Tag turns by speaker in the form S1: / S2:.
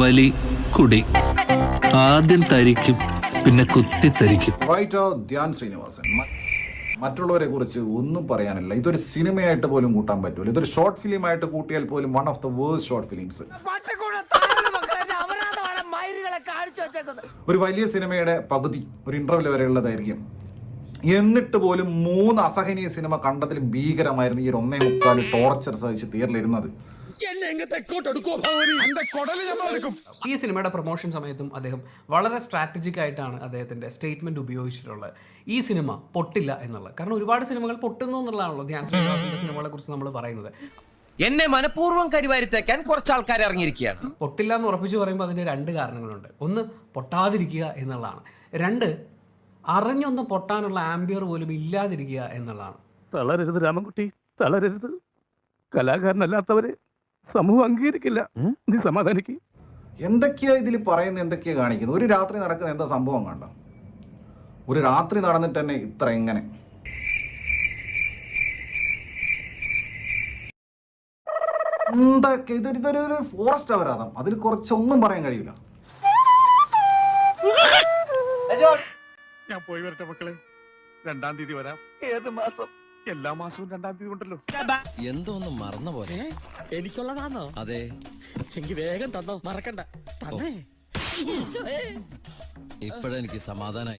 S1: വലി കുടി. ആദ്യം തരിക്കും പിന്നെ കുത്തി
S2: തരിക്കും. ധ്യാൻ ശ്രീനിവാസൻ. മറ്റുള്ളവരെ കുറിച്ച് ഒന്നും പറയാനില്ല. ഇതൊരു സിനിമയായിട്ട് പോലും കൂട്ടാൻ പറ്റൂല. ഇതൊരു ഷോർട്ട് ഫിലിം ആയിട്ട് കൂട്ടിയാൽ പോലും one of the verse short films ഒരു വലിയ സിനിമയുടെ പകുതി ഒരു ഇന്റർവെൽ വരെയുള്ളതായിരിക്കും എന്നിട്ട് പോലും മൂന്ന് അസഹനീയ സിനിമ കണ്ടതിലും ഭീകരമായിരുന്നു ഈ ഒരു ഒന്നേ മുക്കാൽ ടോർച്ചർ സഹിച്ച്
S3: ഈ സിനിമയുടെ പ്രൊമോഷൻ സമയത്തും അദ്ദേഹം വളരെ സ്ട്രാറ്റജിക് ആയിട്ടാണ് അദ്ദേഹത്തിന്റെ സ്റ്റേറ്റ്മെന്റ് ഉപയോഗിച്ചിട്ടുള്ളത്. ഈ സിനിമ പൊട്ടില്ല എന്നുള്ളത്. കാരണം ഒരുപാട് സിനിമകൾ പൊട്ടുന്നു എന്നുള്ളതാണല്ലോ ധ്യാൻ ശ്രീനിവാസിന്റെ സിനിമകളെ കുറിച്ച് നമ്മൾ പറയുന്നത്.
S4: എന്നെ മനഃപൂർവം കരിവാരിത്തേക്കാൻ കുറച്ച് ആൾക്കാർ ഇറങ്ങിയിരിക്കുകയാണ്.
S3: പൊട്ടില്ല എന്ന് ഉറപ്പിച്ചു പറയുമ്പോൾ അതിന് രണ്ട് കാരണങ്ങളുണ്ട്. ഒന്ന് പൊട്ടാതിരിക്കുക എന്നുള്ളതാണ്. രണ്ട് അറിഞ്ഞൊന്ന് പൊട്ടാനുള്ള ആംബിയർ പോലും ഇല്ലാതിരിക്കുക എന്നുള്ളതാണ്.
S5: തളരരുത് രാമൻകുട്ടി തളരരുത്. കലാകാരനല്ലാത്തവരെ സമൂഹം അംഗീകരിക്കില്ല. നീ സമാധാനിക്ക്.
S2: എന്തൊക്കെയാ ഇതിൽ പറയുന്നത് എന്തൊക്കെയാ കാണിക്കുന്നത്? ഒരു രാത്രി നടക്കുന്ന എന്താ സംഭവം കണ്ട? ഒരു രാത്രി നടന്നിട്ട് തന്നെ ഇത്ര എങ്ങനെ എന്തൊക്കെ? ഇതൊരു ഇതൊരു ഒരു ഫോറസ്റ്റ് അപരാധം അതിൽ കുറച്ചൊന്നും പറയാൻ കഴിയില്ല.
S6: ഞാൻ പോയി വരട്ടെ മക്കളെ. രണ്ടാം തീയതി വരാം. ഏത് മാസം? എല്ലാ മാസവും രണ്ടാം തീയതി ഉണ്ടല്ലോ.
S7: എന്തോ ഒന്ന് മറന്ന പോലെ?
S8: എനിക്കുള്ളതാണോ
S7: അതെ.
S8: എനിക്ക് വേഗം തന്നോ? മറക്കണ്ട. തന്നെ.
S7: ഇപ്പോഴെനിക്ക് സമാധാനായി.